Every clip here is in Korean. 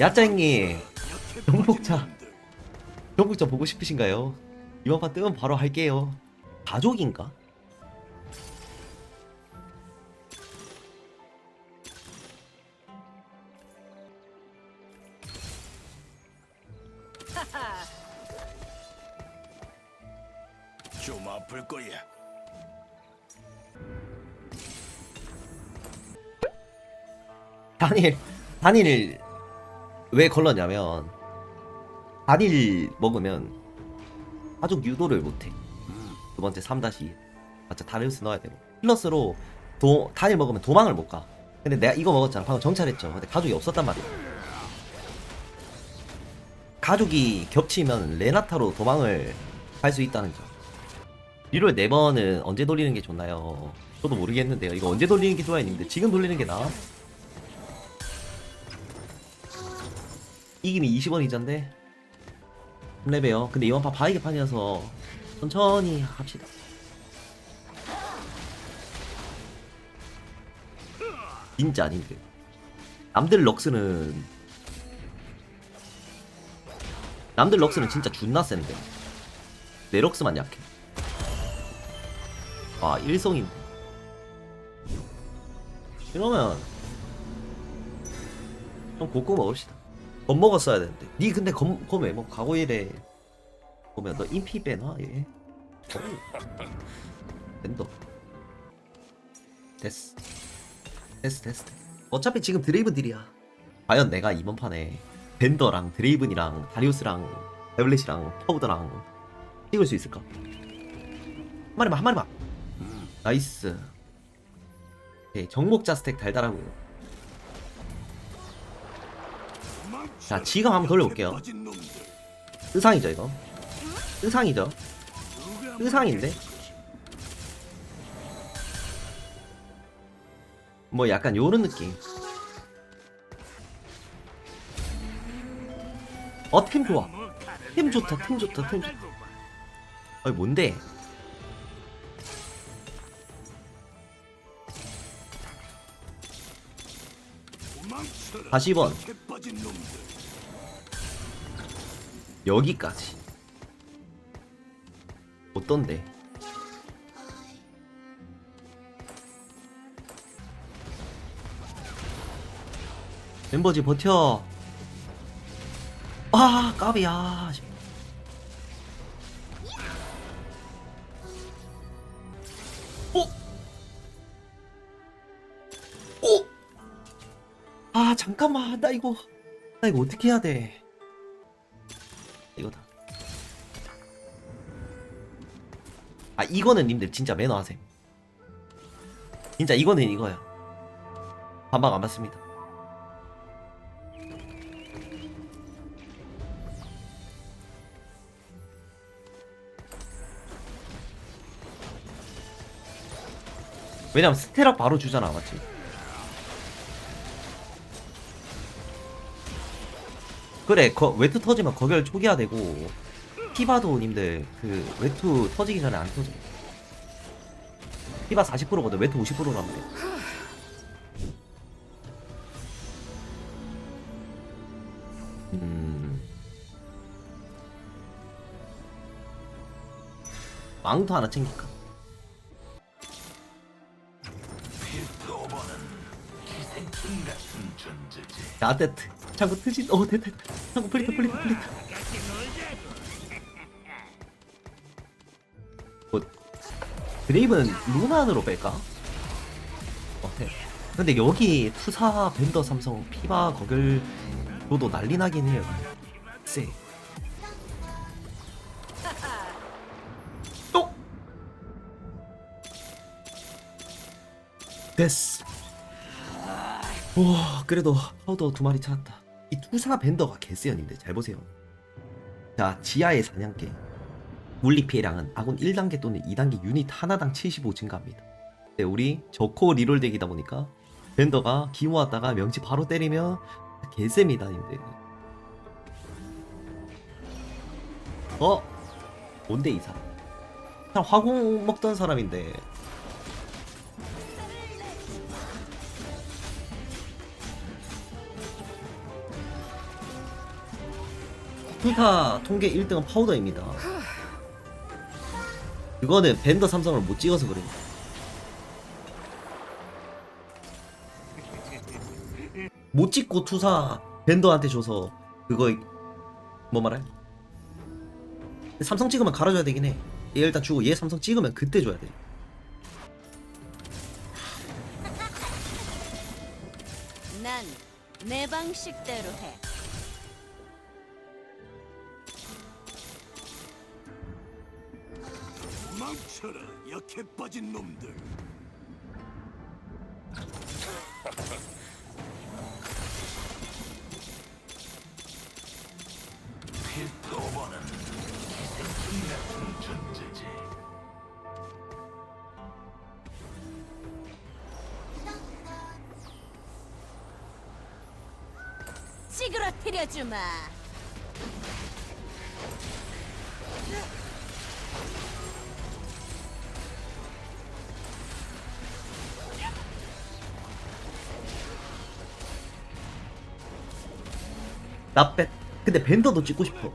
야짱님 정복자 정복자 보고 싶으신가요? 이번 판 뜨면 바로 할게요 가족인가? 좀 아플 거야. 단일 단일 왜 걸렀냐면 단일 먹으면 가족 유도를 못해. 두 번째 3-2 맞죠? 다리우스 넣어야 되고. 플러스로 도, 단일 먹으면 도망을 못가. 근데 내가 이거 먹었잖아. 방금 정찰했죠. 근데 가족이 없었단 말이야. 가족이 겹치면 레나타로 도망을 갈수 있다는 점. 리롤 4번은 언제 돌리는 게 좋나요? 저도 모르겠는데요. 이거 언제 돌리는 게 좋아요? 지금 돌리는 게 나아? 이김이 20원 이자인데 3레벨요. 근데 이번 판 바이게 판이어서 천천히 합시다. 진짜 아닌데 남들 럭스는 남들 럭스는 진짜 존나 센데. 내 럭스만 약해. 와 일성인데 이러면 좀 고고 먹읍시다 겁 먹었어야 되는데. 니 근데 검, 검에 뭐 과거일에 보면 너 인피 빼나 얘? 랜더. 됐어. 됐어 됐어. 어차피 지금 드레이븐 딜이야. 과연 내가 이번 판에 벤더랑 드레이븐이랑 다리우스랑 에블렛이랑 파우더랑 찍을 수 있을까? 한 마리만 한 마리만. 나이스. 오케이 정목자 스택 달달하고요. 자, 지금 한번 돌려볼게요. 의상이죠 이거? 의상이죠? 의상인데? 뭐 약간 요런 느낌. 어템 좋아. 템 좋다 템 좋다 템 좋다. 어이 뭔데? 40 원 빠진 놈들. 여기까지. 어떤데? 멤버지 버텨. 아 까비야 아 잠깐만 나 이거 나 이거 어떻게 해야 돼 이거다. 아 이거는 님들 진짜 매너 하세요. 진짜 이거는 이거야. 반박 안 받습니다. 왜냐면 스테락 바로 주잖아 맞지? 그래 거, 외투 터지면 거결 초기화 되고 피바도 님들 그 외투 터지기 전에 안 터져. 피바 40%거든 외투 50%란 말이야 음. 망토 하나 챙길까? 야 됐트 창고 트지 어 됐다. 창고 플리트 플리트 플리트 뭐 드레이브는 루난으로 뺄까? 어때? 근데 여기 투사 벤더 삼성 피바 거글 로도 난리 나긴 해요 쎄 또! 됐어 우와 그래도 파우더 두 마리 찾았다 이 투사 벤더가 개쎄연인데 잘 보세요. 자 지하의 사냥개. 물리 피해량은 아군 1단계 또는 2단계 유닛 하나당 75 증가합니다. 네, 우리 저코 리롤 덱이다 보니까 벤더가 기모 왔다가 명치 바로 때리면 개쎄입니다 님들 어? 뭔데 이 사람? 사람 화공 먹던 사람인데 투타 통계 1등은 파우더입니다. 그거는 밴더 삼성을 못 찍어서 그래요. 못 찍고 투사 밴더한테 줘서 그거 뭐 말해? 삼성 찍으면 갈아줘야 되긴 해. 얘 일단 주고 얘 삼성 찍으면 그때 줘야 돼. 난 내 방식대로 해. 망쳐라 약해 빠진 놈들. 필터버는 같은 존재지. 찌그러뜨려 주마. 나 뺐. 근데 밴더도 찍고 싶어.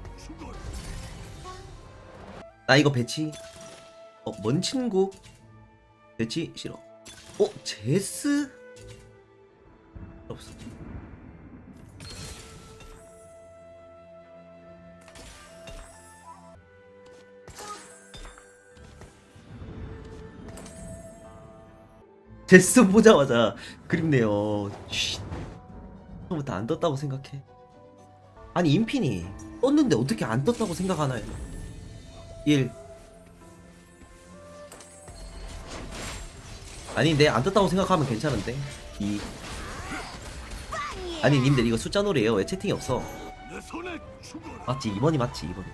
나 이거 배치. 어, 먼 친구. 배치 싫어. 어, 제스? 없어. 제스 보자마자 그립네요. 쉿. 처음부터 안 떴다고 생각해. 아니 인핀이 떴는데 어떻게 안 떴다고 생각하나요? 1 아닌데 안 떴다고 생각하면 괜찮은데. 2 아니 님들 이거 숫자 놀이에요. 왜 채팅이 없어. 맞지? 2번이 맞지 2번이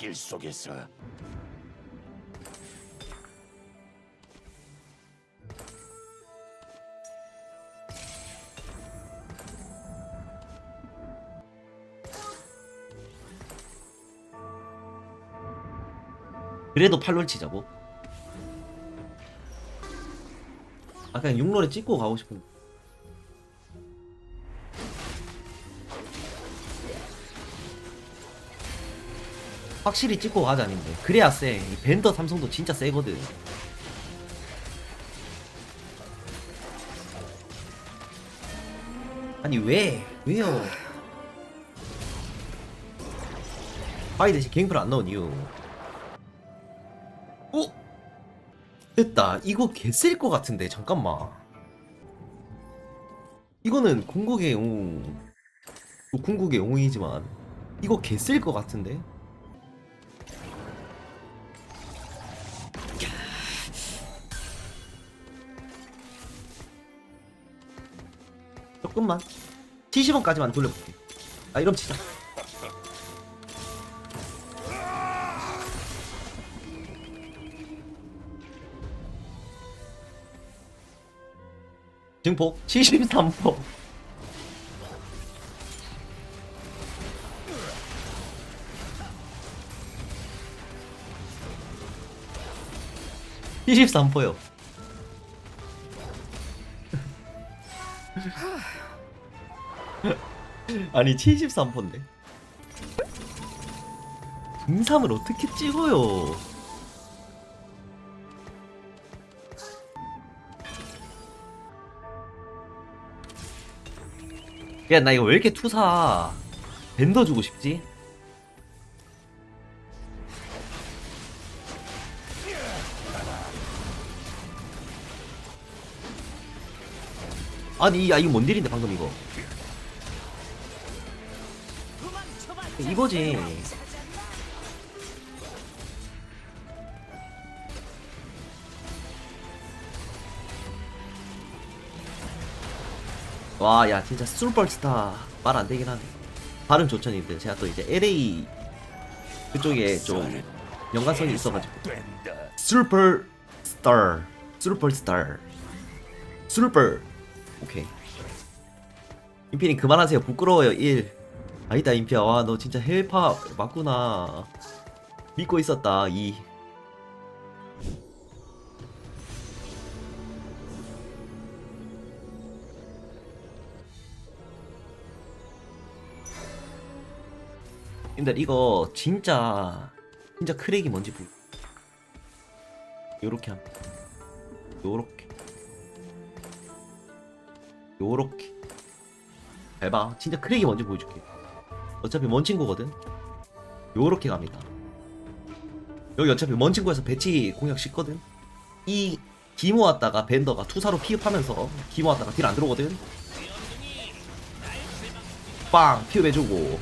길 속에서. 그래도 8롤 치자고. 아 그냥 6롤에 찍고 가고 싶은 확실히 찍고 가자는데 그래야 쎄이 밴더 삼성도 진짜 세거든 아니 왜 왜요 바이 대신 갱플 안 넣은 이유 어? 됐다. 이거 개셀 것 같은데 잠깐만. 이거는 궁극의 영웅, 뭐 궁극의 영웅이지만 이거 개셀 것 같은데. 조금만 70원까지만 돌려볼게. 아 이럼 치자. 증폭 73%. (23%요) 아니 73%인데. 등삼을 어떻게 찍어요? 야 나 이거 왜 이렇게 투사? 밴더 주고 싶지? 아니 야 이거 뭔 일인데 방금 이거 이거지. 와 야 진짜 슈퍼스타. 말 안 되긴 하네 발음 좋죠 님들 제가 또 이제 LA 그쪽에 좀 연관성이 있어가지고. 된다. 슈퍼스타 슈퍼스타 슈퍼. 오케이. 임피님 그만하세요. 부끄러워요 1 아니다 임피야. 와 너 진짜 해외파 맞구나. 믿고 있었다 이. 근데 이거 진짜 진짜 크랙이 뭔지 보 요렇게 함. 요렇게. 요렇게. 잘봐. 진짜 크랙이 뭔지 보여줄게 어차피 먼 친구거든. 요렇게 갑니다. 여기 어차피 먼 친구에서 배치 공략 쉽거든. 이 기모 왔다가 벤더가 투사로 피흡하면서 기모 왔다가 딜 안 들어오거든. 빵 피흡 해주고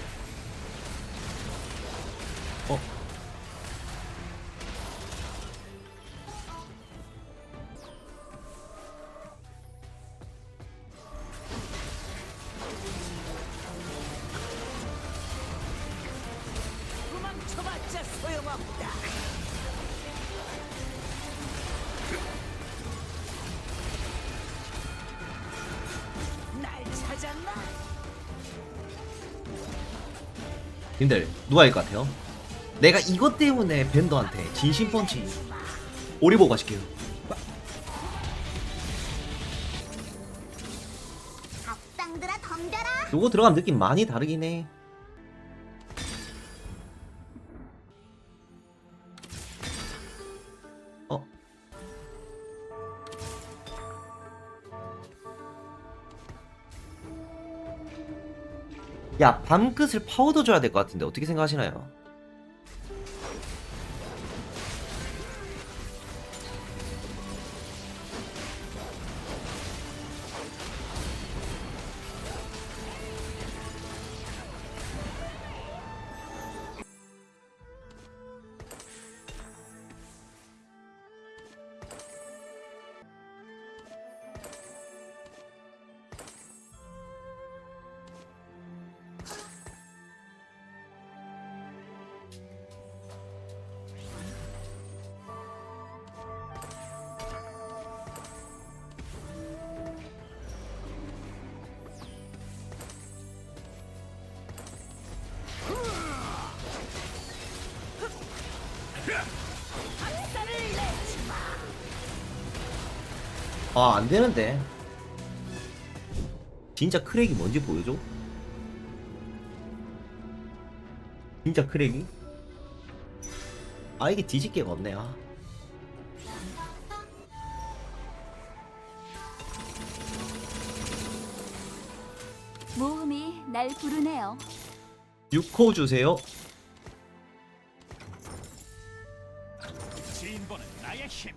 님들 누가 일것 같아요? 내가 이것 때문에 벤더한테 진심 펀치 오리보가 시켜요. 악당들아 덤벼라. 요거 들어가면 느낌 많이 다르긴 해 야 밤끝을 파우더 줘야 될 것 같은데 어떻게 생각하시나요? 아 안되는데 진짜 크랙이 뭔지 보여줘? 진짜 크랙이? 아 이게 뒤집개가 없네 아. 모험이 날 부르네요 6호 주세요 진보는 나의 힘.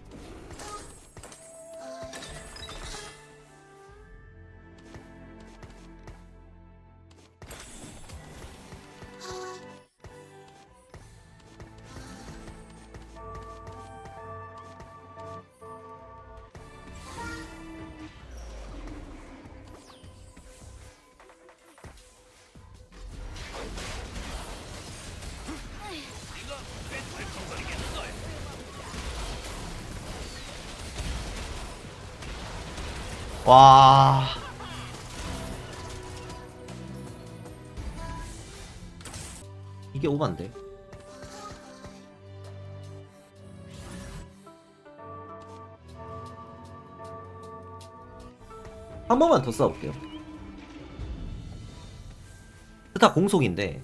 와. 이게 오반데? 한 번만 더 싸볼게요. 다 공속인데.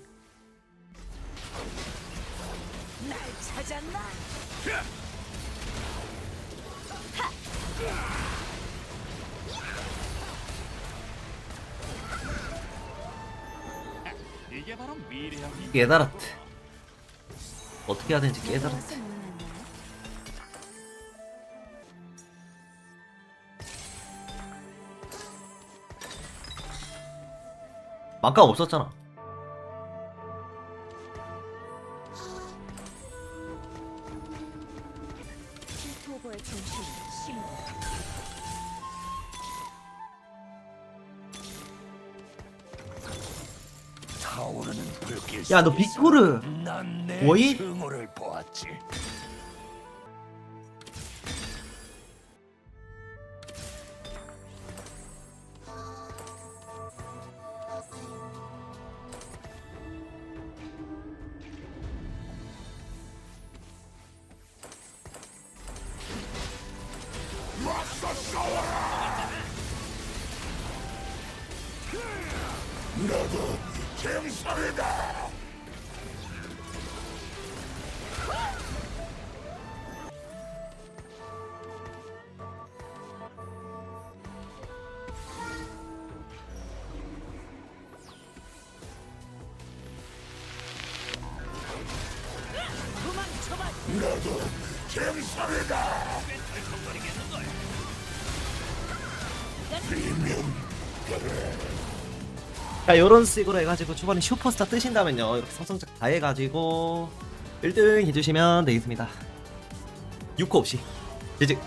날 찾았나? 깨달았대. 어떻게 해야 되는지 깨달았대. 망가 없었잖아 야 너 빅토르 뭐이? 나도 쟁살이다! 보았지. 자 요런 식으로 해가지고 초반에 슈퍼스타 뜨신다면요. 이렇게 성성작 다 해가지고 1등 해주시면 되겠습니다. 6코 없이. 이제